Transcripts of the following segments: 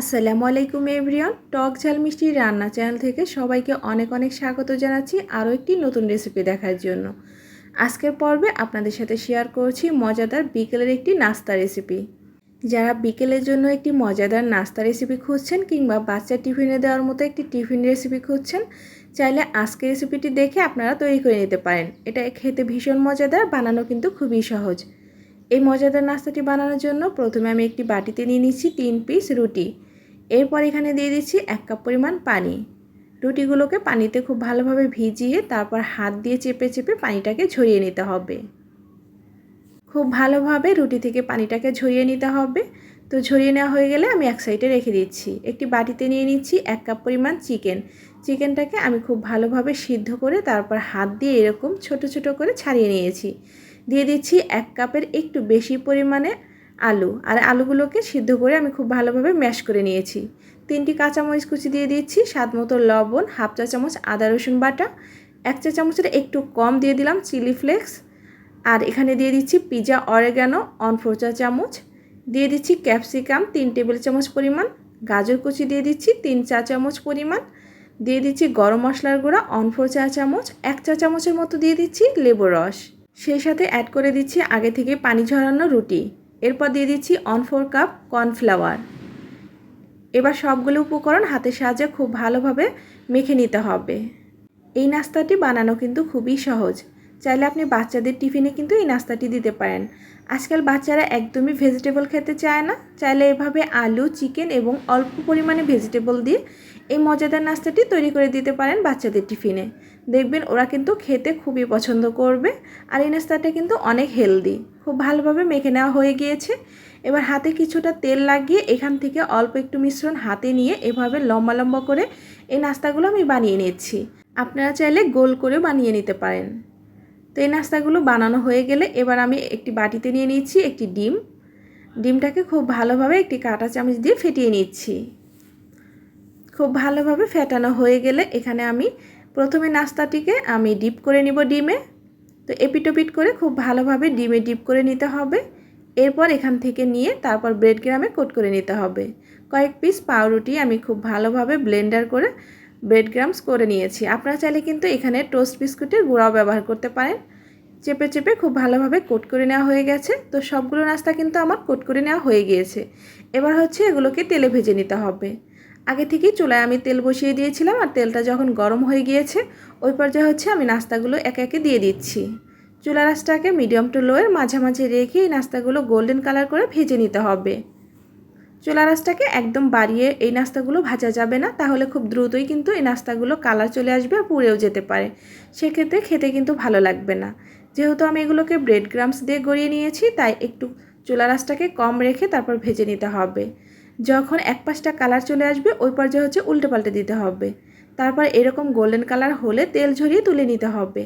আসসালামু আলাইকুম এভরিওয়ান, টক ঝাল মিষ্টি রান্না চ্যানেল থেকে সবাইকে অনেক অনেক স্বাগত জানাচ্ছি আরও একটি নতুন রেসিপি দেখার জন্য। আজকের পর্বে আপনাদের সাথে শেয়ার করছি মজাদার বিকেলের একটি নাস্তা রেসিপি যারা বিকেলের জন্য একটি মজাদার নাস্তা রেসিপি খুঁজছেন কিংবা বাচ্চার টিফিনে দেওয়ার মতো একটি টিফিন রেসিপি খুঁজছেন, চাইলে আজকের রেসিপিটি দেখে আপনারা তৈরি করে নিতে পারেন। এটা খেতে ভীষণ মজাদার, বানানো কিন্তু খুবই সহজ। এই মজাদার নাস্তাটি বানানোর জন্য প্রথমে আমি একটি বাটিতে নিয়ে নিচ্ছি তিন পিস রুটি। এরপর এখানে দিয়ে দিচ্ছি এক কাপ পরিমাণ পানি। রুটিগুলোকে পানিতে খুব ভালোভাবে ভিজিয়ে তারপর হাত দিয়ে চেপে চেপে পানিটাকে ঝরিয়ে নিতে হবে। খুব ভালোভাবে রুটি থেকে পানিটাকে ঝরিয়ে নিতে হবে। তো ঝরিয়ে নেওয়া হয়ে গেলে আমি এক সাইডে রেখে দিচ্ছি। একটি বাটিতে নিয়ে নিচ্ছি এক কাপ পরিমাণ চিকেন। চিকেনটাকে আমি খুব ভালোভাবে সিদ্ধ করে তারপর হাত দিয়ে এরকম ছোট ছোট করে ছাড়িয়ে নিয়েছি। দিয়ে দিচ্ছি এক কাপের একটু বেশি পরিমাণে আলু। আর আলুগুলোকে সিদ্ধ করে আমি খুব ভালোভাবে ম্যাশ করে নিয়েছি। তিনটি কাঁচামরিচ কুচি দিয়ে দিচ্ছি, স্বাদ মতো লবণ, হাফ চা চামচ আদা রসুন বাটা, এক চা চামচের একটু কম দিয়ে দিলাম চিলি ফ্লেক্স। আর এখানে দিয়ে দিচ্ছি পিজা অরেগানো অন ফোর চা চামচ। দিয়ে দিচ্ছি ক্যাপসিকাম তিন টেবিল চামচ পরিমাণ। গাজর কুচি দিয়ে দিচ্ছি তিন চা চামচ পরিমাণ। দিয়ে দিচ্ছি গরম মশলার গুঁড়া অন ফোর চা চামচ। এক চা চামচের মতো দিয়ে দিচ্ছি লেবু রস। সেই সাথে অ্যাড করে দিচ্ছি আগে থেকে পানি ঝরানো রুটি। এরপর দিয়ে দিচ্ছি অন ফোর কাপ কর্নফ্লাওয়ার এবার সবগুলো উপকরণ হাতের সাহায্যে খুব ভালোভাবে মেখে নিতে হবে। এই নাস্তাটি বানানো কিন্তু খুবই সহজ। চাইলে আপনি বাচ্চাদের টিফিনে কিন্তু এই নাস্তাটি দিতে পারেন। আজকাল বাচ্চারা একদমই ভেজিটেবল খেতে চায় না। চাইলে এভাবে আলু চিকেন এবং অল্প পরিমাণে ভেজিটেবল দিয়ে এই মজাদার নাস্তাটি তৈরি করে দিতে পারেন বাচ্চাদের টিফিনে। দেখবেন ওরা কিন্তু খেতে খুবই পছন্দ করবে আর এই নাস্তাটা কিন্তু অনেক হেলদি খুব ভালোভাবে মেখে নেওয়া হয়ে গিয়েছে। এবার হাতে কিছুটা তেল লাগিয়ে এখান থেকে অল্প একটু মিশ্রণ হাতে নিয়ে এভাবে লম্বা লম্বা করে এই নাস্তাগুলো আমি বানিয়ে নিচ্ছি। আপনারা চাইলে গোল করে বানিয়ে নিতে পারেন। তো এই নাস্তাগুলো বানানো হয়ে গেলে এবার আমি একটি বাটিতে নিয়ে নিচ্ছি একটি ডিম। ডিমটাকে খুব ভালোভাবে একটি কাঁটা চামচ দিয়ে ফেটিয়ে নিচ্ছি। খুব ভালোভাবে ফেটানো হয়ে গেলে এখানে আমি প্রথমে নাস্তাটিকে আমি ডিপ করে নিব ডিমে। তো এপিটোপিট করে খুব ভালোভাবে ডিমে ডিপ করে নিতে হবে। এরপর এখান থেকে নিয়ে তারপর ব্রেড গ্রামে কোট করে নিতে হবে। কয়েক পিস পাউরুটি আমি খুব ভালোভাবে ব্লেন্ডার করে ব্রেড গ্রামস করে নিয়েছি। আপনারা চাইলে কিন্তু এখানে টোস্ট বিস্কুটের গুঁড়াও ব্যবহার করতে পারেন। চেপে চেপে খুব ভালোভাবে কোট করে নেওয়া হয়ে গেছে। তো সবগুলো নাস্তা কিন্তু আমার কোট করে নেওয়া হয়ে গিয়েছে। এবার হচ্ছে এগুলোকে তেলে ভেজে নিতে হবে। আগে থেকেই চুলায় আমি তেল বসিয়ে দিয়েছিলাম আর তেলটা যখন গরম হয়ে গিয়েছে, ওই পর্যায়ে হচ্ছে আমি নাস্তাগুলো একে একে দিয়ে দিচ্ছি। চুলা রাসটাকে মিডিয়াম টু লোয়ের মাঝামাঝি রেখে এই নাস্তাগুলো গোল্ডেন কালার করে ভেজে নিতে হবে। চুলা রাসটাকে একদম বাড়িয়ে এই নাস্তাগুলো ভাজা যাবে না, তাহলে খুব দ্রুতই কিন্তু এই নাস্তাগুলো কালার চলে আসবে আর পুড়েও যেতে পারে। সেক্ষেত্রে খেতে কিন্তু ভালো লাগবে না। যেহেতু আমি এগুলোকে ব্রেড গ্রামস দিয়ে গড়িয়ে নিয়েছি, তাই একটু চুলা রাসটাকে কম রেখে তারপর ভেজে নিতে হবে। যখন এক পাশটা কালার চলে আসবে, ওই পর্যায়ে হচ্ছে উল্টে পাল্টে দিতে হবে। তারপর এরকম গোল্ডেন কালার হলে তেল ঝরিয়ে তুলে নিতে হবে।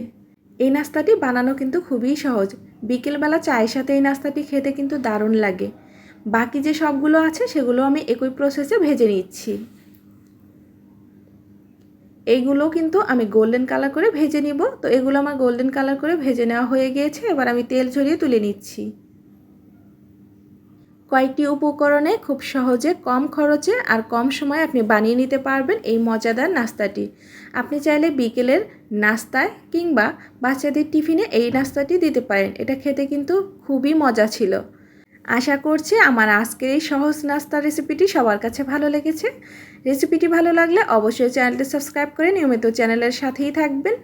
এই নাস্তাটি বানানো কিন্তু খুবই সহজ। বিকেলবেলা চায়ের সাথে এই নাস্তাটি খেতে কিন্তু দারুণ লাগে। বাকি যে সবগুলো আছে সেগুলো আমি একই প্রসেসে ভেজে নিচ্ছি। এইগুলো কিন্তু আমি গোল্ডেন কালার করে ভেজে নিব। তো এগুলো আমার গোল্ডেন কালার করে ভেজে নেওয়া হয়ে গিয়েছে। এবার আমি তেল ঝরিয়ে তুলে নিচ্ছি। কয়েকটি উপকরণে খুব সহজে, কম খরচে আর কম সময়ে আপনি বানিয়ে নিতে পারবেন এই মজাদার নাস্তাটি। আপনি চাইলে বিকেলের নাস্তায় কিংবা বাচ্চাদের টিফিনে এই নাস্তাটি দিতে পারেন। এটা খেতে কিন্তু খুবই মজা ছিল। আশা করছি আমার আজকের এই সহজ নাস্তার রেসিপিটি সবার কাছে ভালো লেগেছে। রেসিপিটি ভালো লাগলে অবশ্যই চ্যানেলটি সাবস্ক্রাইব করে নিয়মিত চ্যানেলের সাথেই থাকবেন।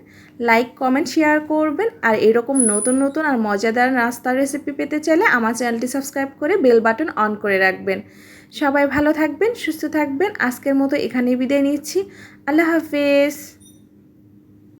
লাইক, কমেন্ট, শেয়ার করবেন। আর এরকম নতুন নতুন আর মজাদার নাস্তার রেসিপি পেতে চাইলে আমার চ্যানেলটি সাবস্ক্রাইব করে বেল বাটন অন করে রাখবেন। সবাই ভালো থাকবেন, সুস্থ থাকবেন। আজকের মতো এখানেই বিদায় নিচ্ছি। আল্লাহ হাফেজ।